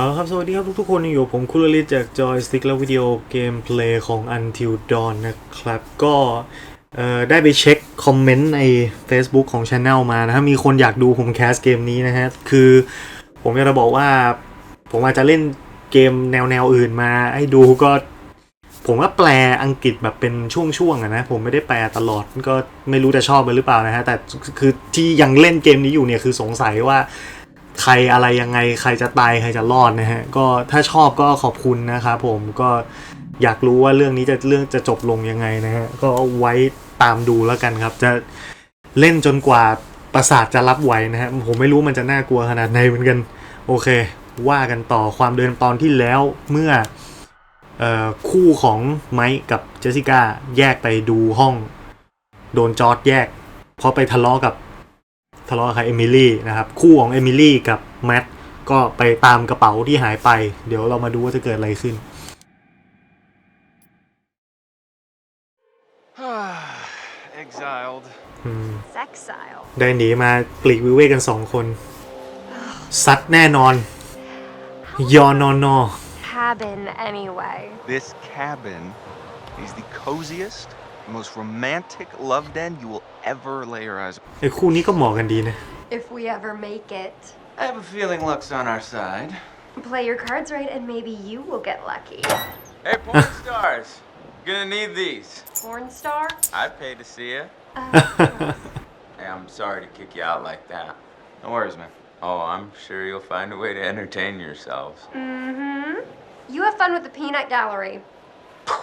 เอาละครับ สวัสดีครับทุกๆคนอยู่ผมคุลลิจาก Joystick และวิดีโอเกมเพลย์ของ Until Dawn นะครับ ก็ได้ไปเช็คคอมเมนต์ใน Facebook ของ Channel มานะครับมีคนอยากดูผมแคสเกมนี้นะฮะ คือผมอยากจะบอกว่า ผมอาจจะเล่นเกมแนวแนวอื่นมา ให้ดูก็ ผมว่าแปลอังกฤษแบบเป็นช่วงๆอะนะ ผมไม่ได้แปลตลอดก็ไม่รู้จะชอบมันหรือเปล่านะฮะ แต่คือที่ยังเล่นเกมนี้อยู่เนี่ยคือสงสัยว่า ใครอะไรยังไงใครจะตายใครจะรอดนะฮะก็ถ้าชอบก็ขอบคุณนะครับผมก็อยากรู้ว่าเรื่องนี้จะเรื่องจะจบลงยังไงนะฮะก็ไว้ตามดูแล้วกันครับ จะเล่นจนกว่าประสาทจะรับไหวนะฮะผมไม่รู้มันจะน่ากลัวขนาดไหนเหมือนกัน โอเค ว่ากันต่อความเดินตอนที่แล้วเมื่อออคู่ของไมค์กับเจสสิก้าแยกไปดูห้อง โดนจอร์ดแยก เพราะไปทะเลาะกับ ทะเลาะกับใครเอมิลี่นะครับคู่ของเอมิลี่กับแมทก็ไปตามกระเป๋าที่หายไป เดี๋ยวเรามาดูว่าจะเกิดอะไรขึ้น Exiled. อืม Sexile. ได้หนีมาปลีกวิเวกกันสองคน ซัดแน่นอน ยอนอนอ Cabin, anyway. This cabin is the coziest, most romantic love den you will ever lay your eyes upon. ไอ้คู่นี้ก็เหมาะกันดีนะ If we ever make it. I have a feeling luck's on our side. Play your cards right and maybe you will get lucky. Hey, porn stars. Gonna need these. Porn star? I paid to see you. Uh, Hey, I'm sorry to kick you out like that. No worries, man. Oh, I'm sure you'll find a way to entertain yourselves. mm-hmm. You have fun with the peanut gallery.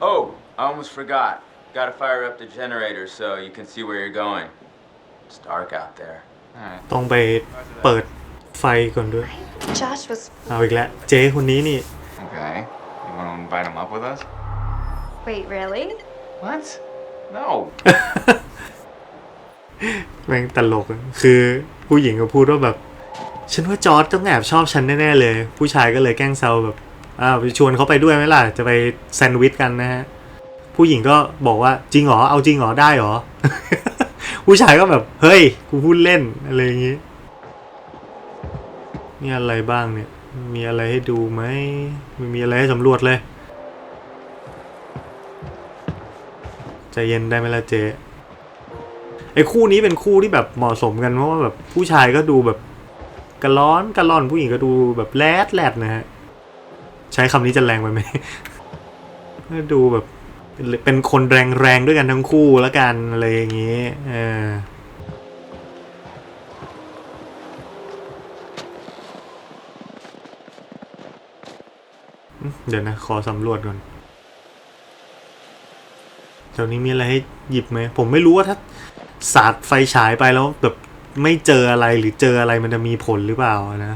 Oh, I almost forgot. Gotta fire up the generator so you can see where you're going. It's dark out there. Alright. ต้องไปเปิดไฟก่อนด้วย Josh was. เอาอีกแล้วเจ๊คนนี้นี่ Okay. You want to invite him up with us? Wait, really? What? No. แม่งตลกอะคือผู้หญิงก็พูดว่าแบบ ฉันว่าจอร์ดต้องแอบชอบฉันแน่ ๆ เลย ผู้ชายก็เลยแกล้งเซาแบบ อ้าวไปชวนเขาไปด้วยไหมล่ะ จะไปแซนด์วิชกันนะฮะ ผู้หญิงก็บอกว่าจริงเหรอเอาจริงเหรอได้เหรอ ผู้ชายก็แบบ เฮ้ยกูพูดเล่นอะไรอย่างงี้มีอะไรบ้างเนี่ย มีอะไรให้ดูไหมไม่มีอะไรให้สำรวจเลยใจเย็นได้ไหมล่ะเจ๊ไอ้คู่นี้เป็นคู่ที่แบบเหมาะสมกันเพราะว่าแบบผู้ชายก็ดูแบบกระร้อนกระล่อนผู้หญิงก็ดูแบบแรดแรดนะฮะใช้คำนี้จะแรงไปไหมดูแบบ เป็นเป็นคนแรงๆด้วยกันทั้งคู่แล้วกันอะไรอย่างนี้เออเดี๋ยวนะ ขอสำรวจก่อนแถวนี้มีอะไรให้หยิบไหม ผมไม่รู้ว่าถ้าสาดไฟฉายไปแล้วแบบไม่เจออะไรหรือเจออะไรมันจะมีผลหรือเปล่านะ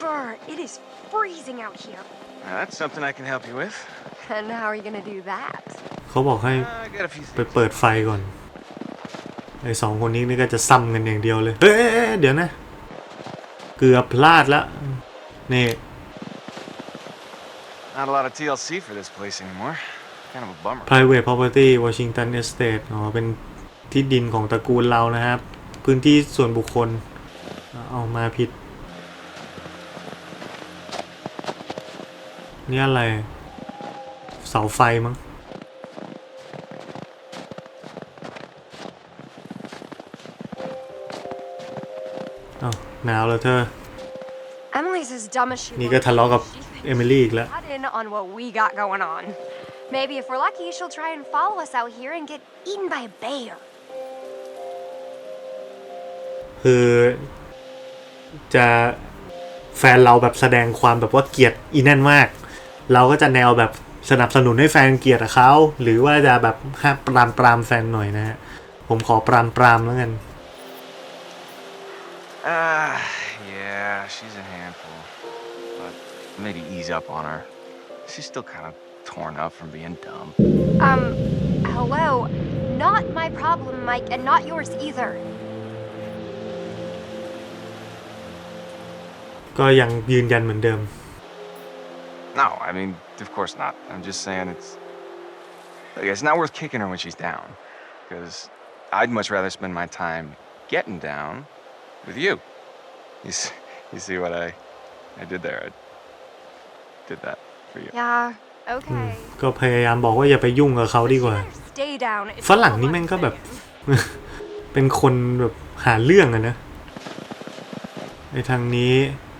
Burr, it is freezing out here. Now, that's something I can help you with. And how are you gonna do that? เขาบอกให้ Uh, I got a few ไป things. เปิดไฟก่อน ไอ้สองคนนี้นี่ก็จะซ้ำกันอย่างเดียวเลยเฮ้ยเอ้ยเอ้ยเดี๋ยวนะ เกือบพลาดแล้วนี่ Not a lot of TLC for this place anymore. Kind of a bummer. private property Washington Estate อ๋อ เป็นที่ดินของตระกูลเรานะครับ พื้นที่ส่วนบุคคล เอามาผิด นี่อะไร เสาไฟมั้งอ้าวหนาวแล้วเธอ Emily's as dumb as she นี่ก็ wants ทะเลาะกับ She thinks เอมิลี่อีกแล้ว cut in on what we got going on. Maybe if we're lucky, she'll try and follow us out here and get eaten by a bear. คือ จะแฟนเราแบบแสดงความแบบว่าเกลียดอีแน่นมาก เราก็จะแนวแบบสนับสนุนให้แฟนเกลียดเขา หรือว่าจะแบบห้ามปรามปรามแฟนหน่อยนะฮะ ผมขอปรามปรามแล้วกัน Ah, yeah, she's a handful. But maybe ease up on her. She's still kind of torn up from being dumb. Um, hello. Not my problem, Mike, and not yours either. ก็ยังยืนยันเหมือนเดิม No, I mean, of course not. I'm just saying it's Like, it's not worth kicking her when she's down. Because I'd much rather spend my time getting down with you. You see, you see what I, I did there? I did that for you. Yeah, อืม okay. ก็พยายามบอกว่าอย่าไปยุ่งกับเขาดีกว่า Better Stay down. It's ฝรั่งนี่ all แม่ง I'm ก็แบบ saying. เป็นคนแบบหาเรื่องอะนะในทางนี้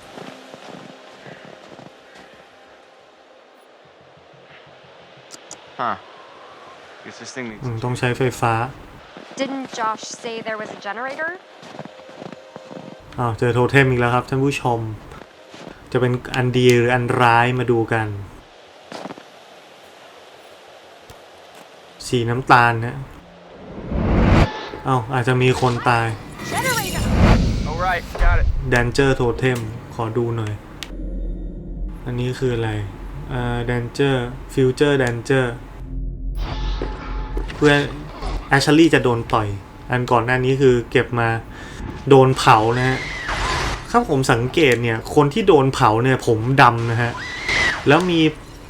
Huh. Guess this thing อื needs. มต้องใช้ไฟฟ้า Didn't Josh say there was a generator? อ้าวเจอโทเทมอีกแล้วครับท่านผู้ชม จะเป็นอันดีหรืออันร้ายมาดูกัน สีน้ำตาลนะเอ้าอาจจะมีคนตาย Generator! Oh, right. Got it. Danger Totem ขอดูหน่อย อันนี้คืออะไร เอ่า Danger Future Danger เพื่อนแอชลี่จะโดนต่อย อันก่อนหน้านี้คือเก็บมาโดนเผานะฮะถ้าผมสังเกตเนี่ย คนที่โดนเผาเนี่ยผมดำนะฮะ แล้วมี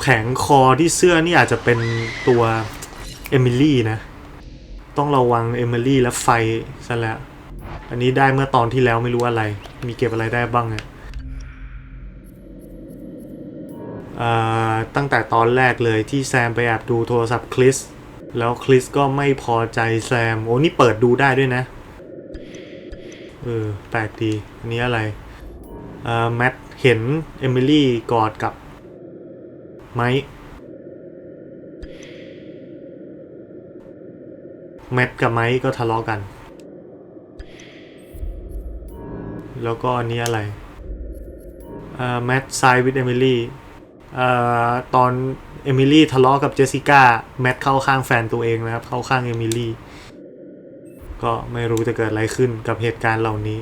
แผงคอที่เสื้อนี่อาจจะเป็นตัวเอมิลี่นะ ต้องระวังเอมิลี่และไฟซะแล้ว อันนี้ได้เมื่อตอนที่แล้วไม่รู้อะไร มีเก็บอะไรได้บ้างอะอ่ ตั้งแต่ตอนแรกเลยที่แซมไปแอบดูโทรศัพท์คริส แล้วคริสก็ไม่พอใจแซม โอ้นี่เปิดดูได้ด้วยนะ เออ แปลกดี อันนี้อะไรอ่าแมทเห็นเอมิลี่กอดกับไมค์แมทกับไมค์ก็ทะเลาะกัน แล้วก็อันนี้อะไรอ่าแมทไซวิดเอมิลี่ ตอนเอมิลี่ทะเลาะกับเจสสิก้าแมทเข้าข้างแฟนตัวเองนะครับ เข้าข้างเอมิลี่ก็ไม่รู้จะเกิดอะไรขึ้นกับเหตุการณ์เหล่านี้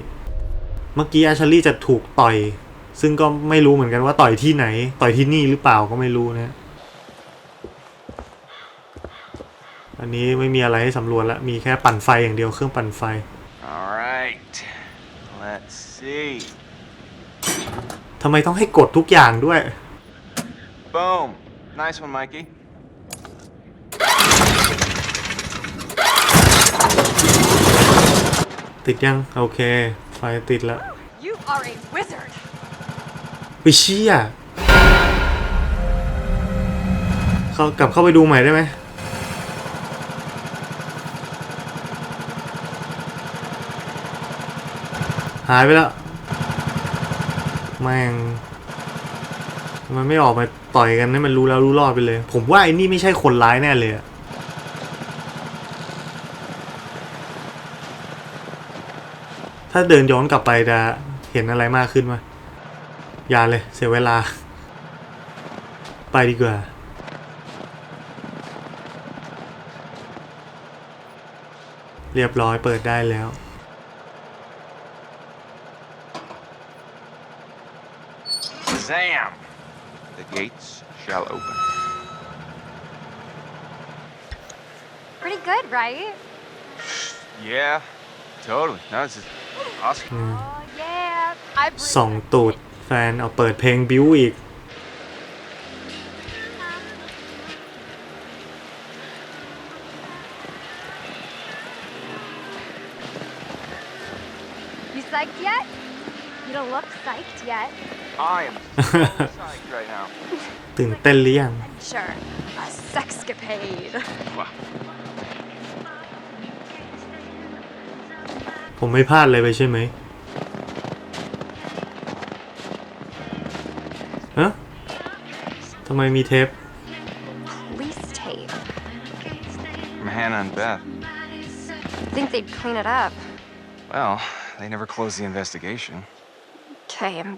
เมื่อกี้แอชลี่จะถูกต่อย ซึ่งก็ไม่รู้เหมือนกันว่าต่อยที่ไหน ต่อยที่นี่หรือเปล่าก็ไม่รู้นะ อันนี้ไม่มีอะไรให้สำรวจละมีแค่ปั่นไฟอย่างเดียวเครื่องปั่นไฟ All right. Let's see. ทำไมต้องให้กดทุกอย่างด้วย Boom. Nice one, Mikey. ติดยังโอเคไฟติดแล้ว You are a wizard. ไปเชี่ยเขากลับเข้าไปดูใหม่ได้ไหมหายไปแล้วแม่งมันไม่ออกมา ต่อยกันให้มันรู้แล้วรู้รอดไปเลย ผมว่าไอ้นี่ไม่ใช่คนร้ายแน่เลยอะถ้าเดินย้อนกลับไปจะเห็นอะไรมากขึ้นไหมอย่าเลยเสียเวลา ไปดีกว่า เรียบร้อยเปิดได้แล้ว Zam! The gates shall open. Pretty good, right? Yeah, totally. No, this is awesome. Oh, yeah. I ส่องตูดแฟนเอาเปิดเพลงบิวอีก You psyched yet? You don't look psyched yet. I am so psyched right now. ตื่นเต้นหรือยัง Sure. A sexcapade. Wow. ผมไม่พลาดเลยไปใช่ไหมฮะทำไมมีเทป Police tape. From Hannah and Beth. Think they'd clean it up. Well, they never closed the investigation. Okay, I'm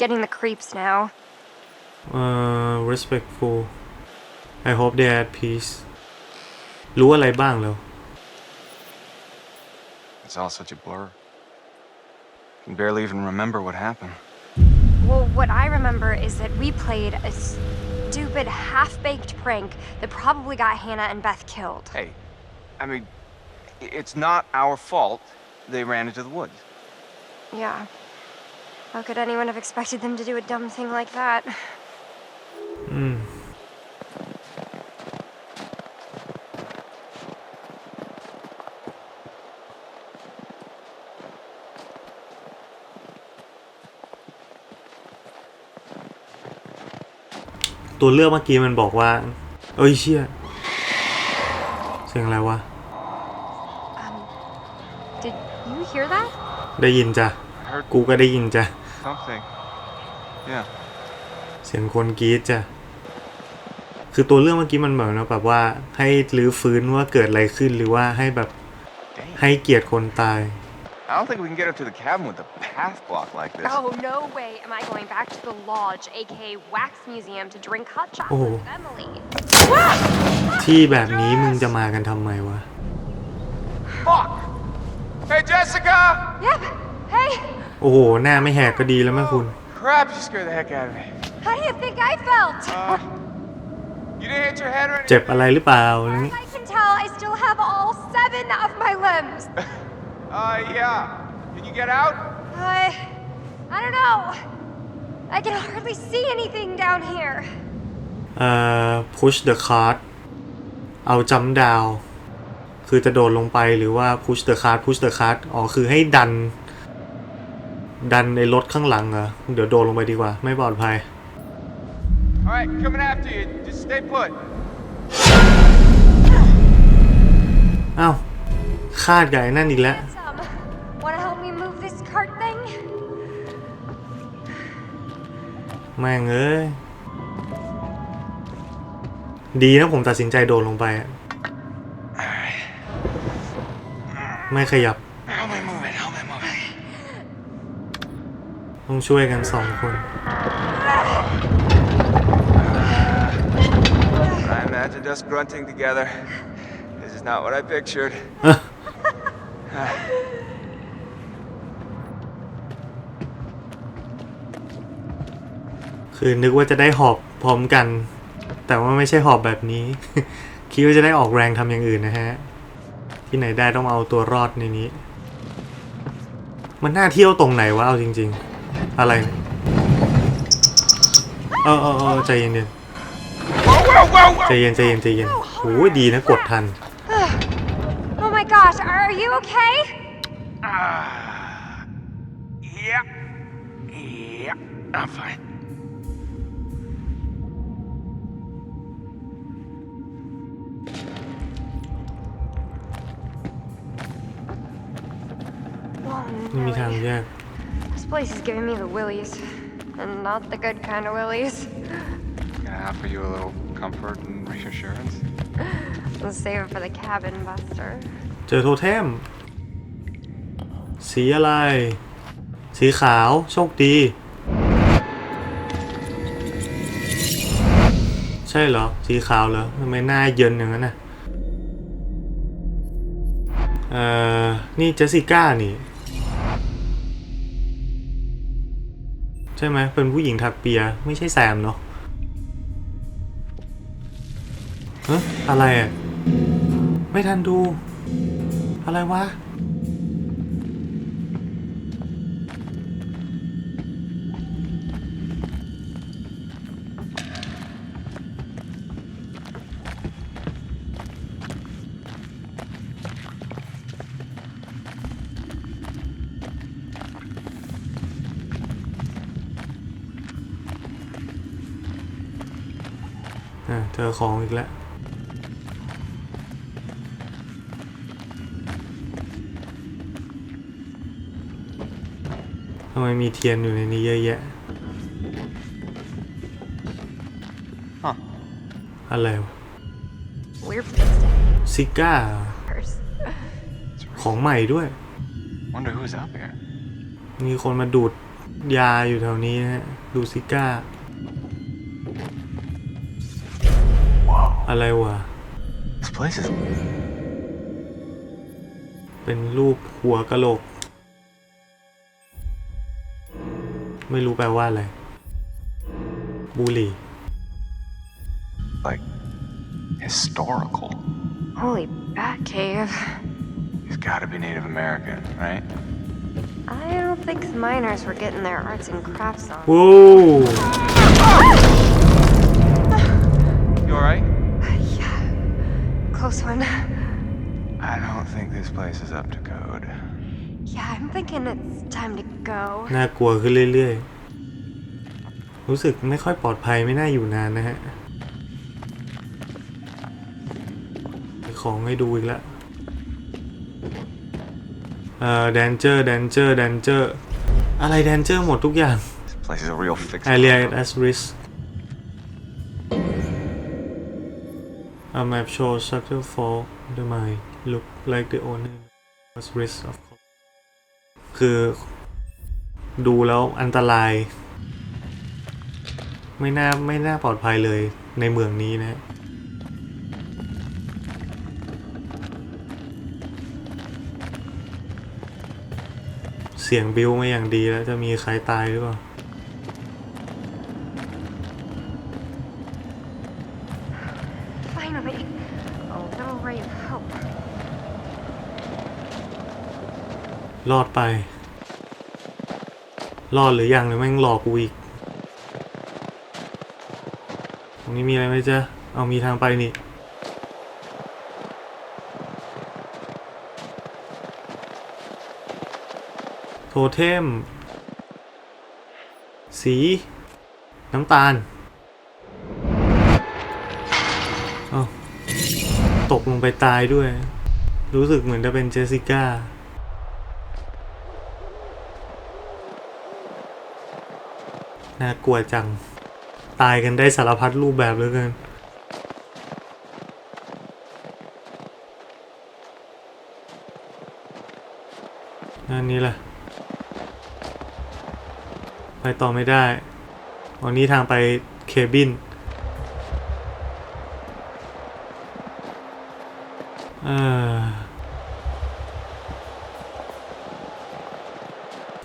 getting the creeps now. uh, respectful I hope they are at peace รู้อะไรบ้างแล้ว It's all such a blur. Can barely even remember what happened. Well, what I remember is that we played a stupid, half baked prank that probably got Hannah and Beth killed. Hey, I mean, i- it's not our fault they ran into the woods. Yeah. How could anyone have expected them to do a dumb thing like that? Hmm. ตัว เลือกเมื่อกี้มันบอกว่า เอ้ยเชี่ยเสียงอะไรวะ Did you hear that? ได้ยินจ้ะ กูก็ได้ยินจ้ะ something. Yeah. เสียงคนกรีดจ้ะ คือตัวเรื่องเมื่อกี้มันเหมือนแบบว่าให้รื้อฟื้นว่าเกิดอะไรขึ้นหรือว่าให้แบบ Dang. ให้เกียรติคนตาย I don't think we can get up to the cabin with a path block like this. Oh, no way am I going back to the lodge, aka Wax Museum, to drink hot chocolate Oh. with Emily. ที่แบบนี้มึงจะมากันทำไมวะ Fuck! Hey, Jessica! Yep. Hey, โอ้โห หน้าไม่แหกก็ดีแล้วแม่คุณ Crap, you scared the heck out of me. how do you think I felt? Uh, you didn't hit your head or เจ็บ anything? อะไรหรือเปล่าอะไร As นี้ I can tell, I still have all seven of my limbs. Uh, yeah. Can you get out? I. I don't know. I can hardly see anything down here. เอ่อ push the cart เอาจำดาว คือจะโดดลงไปหรือว่า push the cart push the cart อ๋อ คือให้ดัน ดันในรถข้างหลังเหรอเดี๋ยวโดดลงไปดีกว่า ไม่ปลอดภัย All right, coming after you. Just stay put. อ้าวคาดใหญ่นั่นอีกแล้ว Some. Wanna help me move this cart thing? แม่งเอ้ย ดีนะผมตัดสินใจโดดลงไปอะ Alright. ไม่ขยับ Help me move it. Help me move it. ต้องช่วยกันสองคน I imagined us grunting together. This is not what I pictured. คือนึกว่าจะได้หอบพร้อมกัน แต่ว่าไม่ใช่หอบแบบนี้ คิดว่าจะได้ออกแรงทำอย่างอื่นนะฮะ ที่ไหนได้ต้องเอาตัวรอดในนี้ มันน่าเที่ยวตรงไหนวะเอาจริง ๆ อะไรเนี่ยเออเออเออใจเย็น Whoa, whoa, whoa, ๆใจ whoa! เย็นใจเย็นใจเย็นโอ้ยดีนะกดทัน Oh my gosh, are you okay? Ah, yeah. Yeah, I'm fine. Oh, ไม่มีทาง Nelly. แยก This place is giving me the willies. And not the good kind of willies. Can I offer you a little comfort and reassurance? Let's save it for the cabin buster. เจอโทเทม สีอะไร สีขาว โชคดี ใช่เหรอ สีขาวเหรอทำไมหน้าเยินอย่างนั้นน่ะ เอ่อ นี่เจสสิก้านี่ ใช่ไหมเป็นผู้หญิงถักเปียไม่ใช่แซมเนาะเฮ้ยอะไรอะ ไม่ทันดู อะไรวะ จอของอีกแล้วทำไมมีเทียนอยู่ในนี้เยอะแยะ Huh. อะไรวะ We're fixed it. ซิก้า First. ของใหม่ด้วย Wonder who's up here. มีคนมาดูดยาอยู่แถวนี้นะฮะ ดูดซิก้า อะไรวะ This place is เป็นรูปหัวกะโหลก ไม่รู้แปลว่าอะไร บุหรี่ like historical. Holy bat cave. He's got to be Native American, right? I don't think the miners were getting their arts and crafts on. ว้ Close one. I don't think this place is up to code. Yeah, I'm thinking it's time to go. น่ากลัวขึ้นเรื่อยๆ รู้สึกไม่ค่อยปลอดภัยไม่น่าอยู่นานนะฮะมีของให้ดูอีกแล้วเอ่อ danger danger danger อะไร danger หมดทุกอย่าง This place is a real fix. area at risk a map shows structure for the mine look like the owner was risk of course คือดูแล้วอันตราย ไม่น่าไม่น่าปลอดภัยเลยในเมืองนี้นะเสียงบิวมาอย่างดีแล้วจะมีใครตายหรือเปล่า Finally, a little ray of hope. รอดไป รอดหรือยังหรือแม่งหลอกกูอีก ตรงนี้มีอะไรไหมจ๊ะ เอามีทางไปนี่ โทเทม สี น้ำตาลอาตกลงไปตายด้วย รู้สึกเหมือนจะเป็นเจสสิก้า น่ากลัวจัง ตายกันได้สารพัดรูปแบบเหลือเกินนั่นนี้แหละ ไปต่อไม่ได้ วันนี้ทางไปเคบิน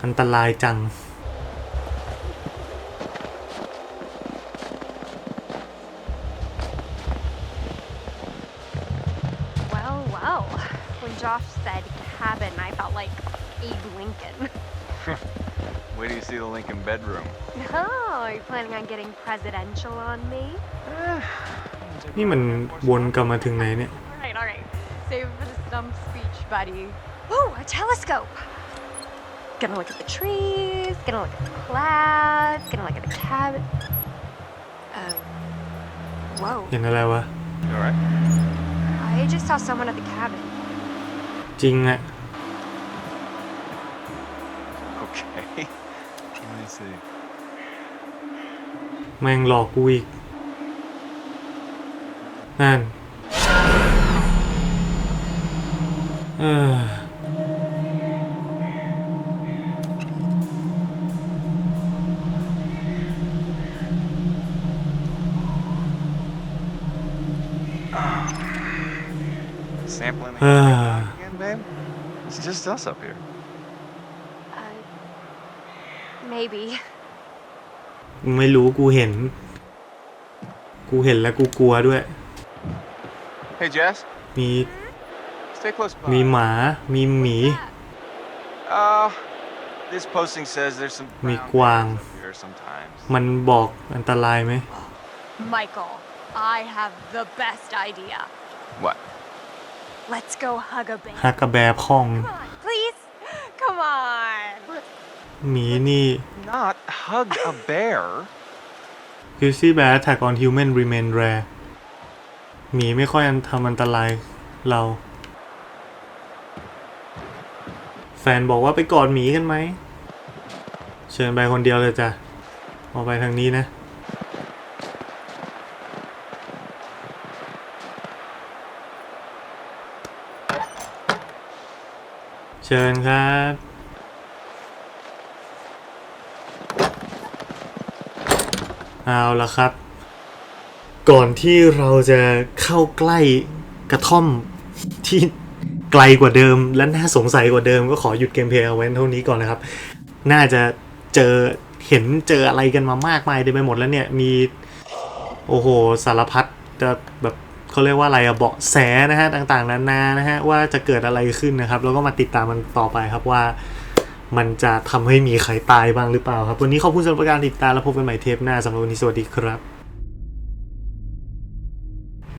อันตรายจัง Abe Lincoln. Wait till you see the Lincoln bedroom. Oh, are you planning on getting presidential on me? นี่มันวนกลับมาถึงไหนเนี่ย All right, all right. Save it for the stump speech, buddy. Ooh, a telescope. Gonna look at the trees, gonna look at the clouds, gonna look at the cabin. Um, whoa. เห็นอะไรวะ You alright? I just saw someone at the cabin. จริงอะ Okay. Let me see. แม่งหลอกกูอีก นั่น เออ Sampling the Ah. again, babe? It's just us up here. Uh, maybe. ไม่รู้กูเห็น กูเห็นแล้วกูกลัวด้วย Hey, Jess. มี Stay close by. มีหมา มีหมี Uh, this posting says there's some มี brown กวาง bears up here sometimes. มันบอกอันตรายไหม Michael, I have the best idea. What? Let's go hug a bear. ฮักกระแบร์พ่อง Come on, please. Come on. หมีนี่ Not hug a bear. Grizzly Bear Attack on Human Remain Rare หมีไม่ค่อยอันทำอันตรายเรา แฟนบอกว่าไปกอดหมีกันไหม เชิญไปคนเดียวเลยจ้ะออกไปทางนี้นะ เชิญครับ เอาละครับ ก่อนที่เราจะเข้าใกล้กระท่อมที่ไกลกว่าเดิม และน่าสงสัยกว่าเดิมก็ขอหยุดเกมเพลย์เอาไว้เท่านี้ก่อนนะครับ น่าจะเจอเห็นเจออะไรกันมามากมายเต็มไปหมดแล้วเนี่ยมีโอ้โหสารพัดจะแบบเขาเรียกว่าอะไรอะเบาะแสนะฮะต่างๆนานานะฮะว่าจะเกิดอะไรขึ้นนะครับ แล้วก็มาติดตามมันต่อไปครับว่า มันจะทำให้มีใครตายบ้างหรือเปล่าครับ วันนี้ขอบคุณสำหรับการติดตามแล้วพบกันใหม่เทปหน้าสำหรับวันนี้สวัสดีครับ